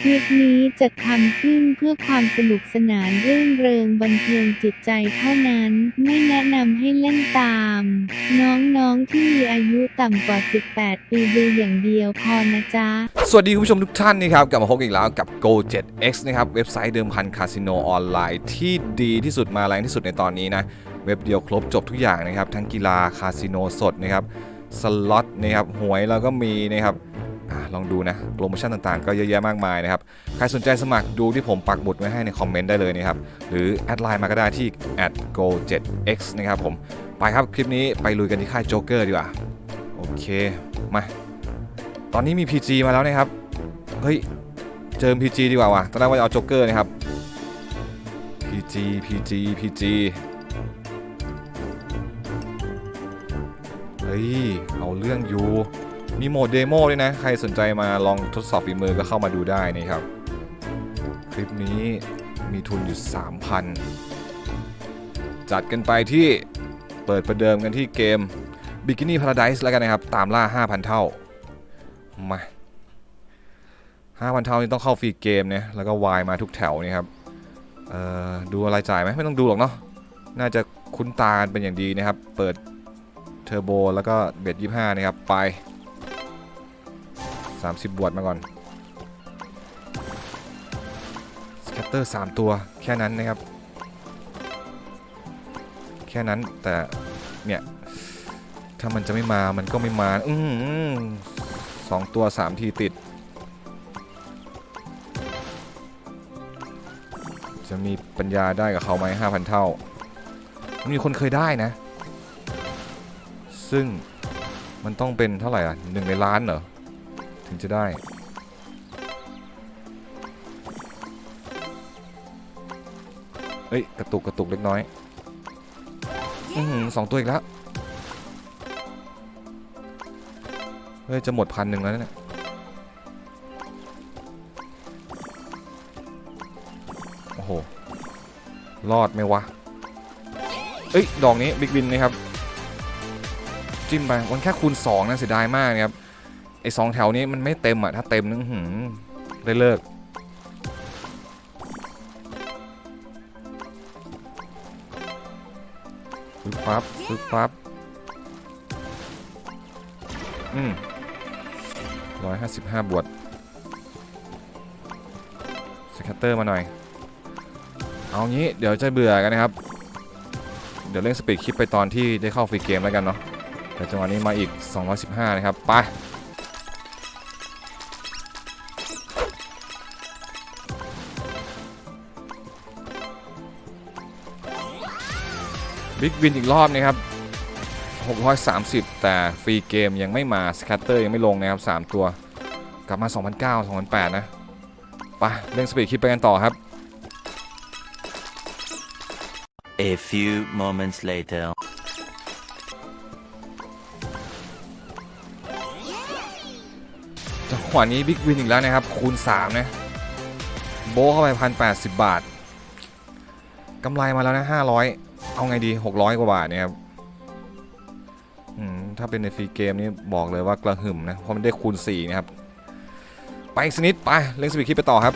คลิปนี้จะทำขึ้นเพื่อความสนุกสนานรื่นเริงบันเทิงจิตใจเท่านั้นไม่แนะนำให้เล่นตาม น้องๆที่มีอายุต่ำกว่า 18 ปีดูอย่างเดียวพอนะจ๊ะ สวัสดีคุณผู้ชมทุกท่านนะครับ กลับมาพบกันอีกแล้วกับ Go 7 X นะครับ เว็บไซต์เดิมพันคาสิโนออนไลน์ที่ดีที่สุดมาแรงที่สุดในตอนนี้นะ เว็บเดียวครบจบทุกอย่างนะครับ ทั้งกีฬาคาสิโนสดนะครับสล็อตนะครับหวยเราก็มีนะครับ ลองดูนะโปรโมชั่นต่างๆ ก็เยอะแยะมากมายนะครับ ใครสนใจสมัครดูที่ผมปักหมุดไว้ให้ในคอมเมนต์ได้เลยนะครับ หรือแอดไลน์มาก็ได้ที่ @go 7 x นะครับผมไปครับคลิปนี้ไปลุยกันที่ค่ายโจ๊กเกอร์ดีกว่า โอเค มา ตอนนี้มี PG มาแล้วนะครับ เฮ้ย เจอ PG ดีกว่าว่ะตอนแรกว่าจะเอาโจ๊กเกอร์นะครับ PG PG PG เฮ้ย เอาเรื่องอยู่ มีโหมดเดโมด้วยนะ ใครสนใจมาลองทดสอบฝีมือก็เข้ามาดูได้นะครับ คลิปนี้มีทุนอยู่ 3,000 จัดกันไปที่เปิดประเดิมกันที่เกม Bikini Paradise แล้วกันนะครับ ตามล่า 5,000 เท่า มาห้าพันเท่านี่ต้องเข้าฟรีเกมเนี่ยแล้วก็วายมาทุกแถวนี่ครับดูอะไรจ่ายไหมไม่ต้องดูหรอกเนาะน่าจะคุ้นตาเป็นอย่างดีนะครับ เปิดเทอร์โบแล้วก็เบ็ดยี่ห้านะครับ ไป 30 บวดมาก่อนสแคตเตอร์ 3 ตัวแค่นั้นนะครับ แค่นั้นแต่ เนี่ย ถ้ามันจะไม่มามันก็ไม่มา อืมสองตัวสามทีติด จะมีปัญญาได้กับเขาไหมห้าพันเท่า มีคนเคยได้นะ ซึ่งมันต้องเป็นเท่าไหร่อะหนึ่งในล้านเหรอ ถึงจะได้เฮ้ย กระตุกกระตุกเล็กน้อย อือหือสองตัวอีกแล้ว เฮ้ย จะหมดพันหนึ่งแล้วเนี่ยโอ้โห รอดไหมวะ เอ้ย ดอกนี้ บิ๊กวินนะครับ จิ้มไปวันแค่คูณ 2นะเสียดายมากนะครับ ไอ้สองแถวนี้มันไม่เต็มอะ ถ้าเต็มนึงหืมได้เลิก ปึ๊บปั๊บปึ๊บปั๊บอืมร้อยห้าสิบห้าบวชสแคตเตอร์มาหน่อย เอางี้เดี๋ยวจะเบื่อกันนะครับ เดี๋ยวเล่นสปีดคลิปไปตอนที่ได้เข้าฟรีเกมแล้วกันเนาะแต่จังหวะนี้มาอีก 215 นะครับ ไป บิ๊กวินอีกรอบนะครับ 630 แต่ฟรีเกมยังไม่มาสแคตเตอร์ยังไม่ลงนะครับ 3 ตัว กลับมา 2009 2008 นะไปเล่นสปีดคลิปไปกันต่อครับ A few moments later. จังหวะนี้บิ๊กวินอีกแล้วนะครับ คูณ 3 นะ โบะเข้าไปพันแปดสิบบาท กำไรมาแล้วนะ 500 เอาไงดี 600 กว่าบาทเนี่ยครับถ้าเป็นในฟรีเกมนี่บอกเลยว่ากระหึ่มนะ เพราะมันได้คูณ 4 นะครับ ไปสนิดไป เล่นสปีดคิปไปต่อครับ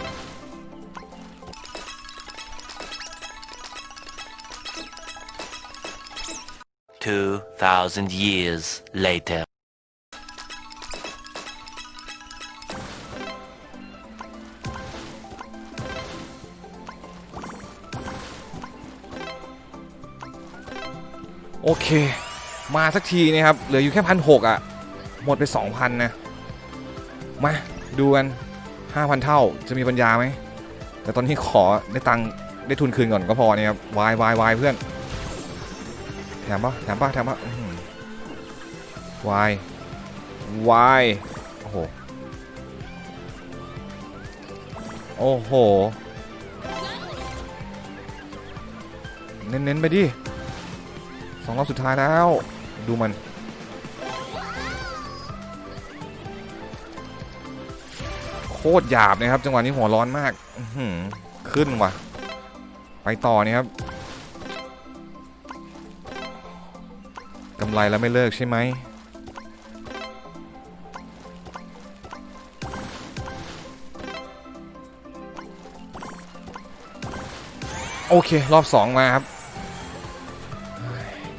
Two thousand years later. โอเค มาสักทีนะครับ เหลืออยู่แค่พันหกอะ หมดไป 2,000 นะ มาดูกัน 5,000 เท่าจะมีปัญญาไหม แต่ตอนนี้ขอได้ตังค์ได้ทุนคืนก่อนก็พอเนี่ยครับวายวายวายเพื่อน แถมปะแถมปะแถมปะวายวายโอ้โห โอ้โห เน้นๆไปดิ สองรอบสุดท้ายแล้ว ดูมัน โคตรหยาบนะครับ จังหวะนี้หัวร้อนมากขึ้นว่ะ ไปต่อนี่ครับกำไรแล้วไม่เลิกใช่ไหมโอเค รอบ 2 มาครับ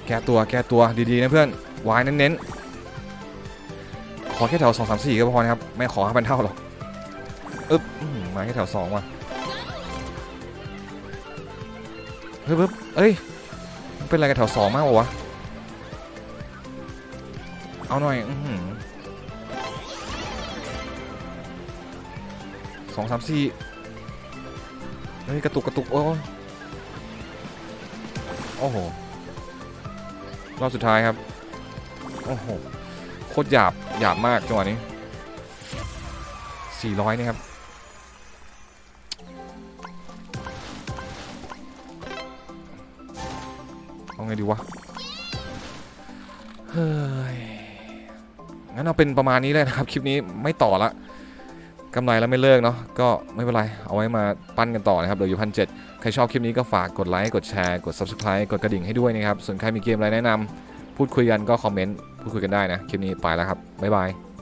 แก้ตัวแก้ตัวดีๆนะเพื่อนวายเน้นๆขอแค่แถว 2 3 4 ก็พอนะครับ ไม่ขอให้เป็นเท่าหรอกอึ๊บมาแค่แถว 2 ว่ะเฮ้ยปึ๊บเอ้ยเป็นอะไรกับแถว 2 มากวะเอาหน่อยสองสามสี่เฮ้ย กระตุก กระตุกอ้ยโอ้โห รอบสุดท้ายครับ โอ้โห โคตรหยาบ หยาบมากจังหวะนี้ 400นี่ครับ เอาไงดีวะ เฮ้ย งั้นเอาเป็นประมาณนี้เลยนะครับ คลิปนี้ไม่ต่อละ กำไรแล้วไม่เลิกเนาะก็ไม่เป็นไร เอาไว้มาปั้นกันต่อนะครับเหลืออยู่พันเใครชอบคลิปนี้ก็ฝากกดไลค์กดแชร์กด subscribe กดกระดิ่งให้ด้วยนะครับส่วนใครมีเกมอะไรแนะนำพูดคุยกันก็คอมเมนต์พูดคุยกันได้นะคลิปนี้ไปแล้วครับบ๊ายบาย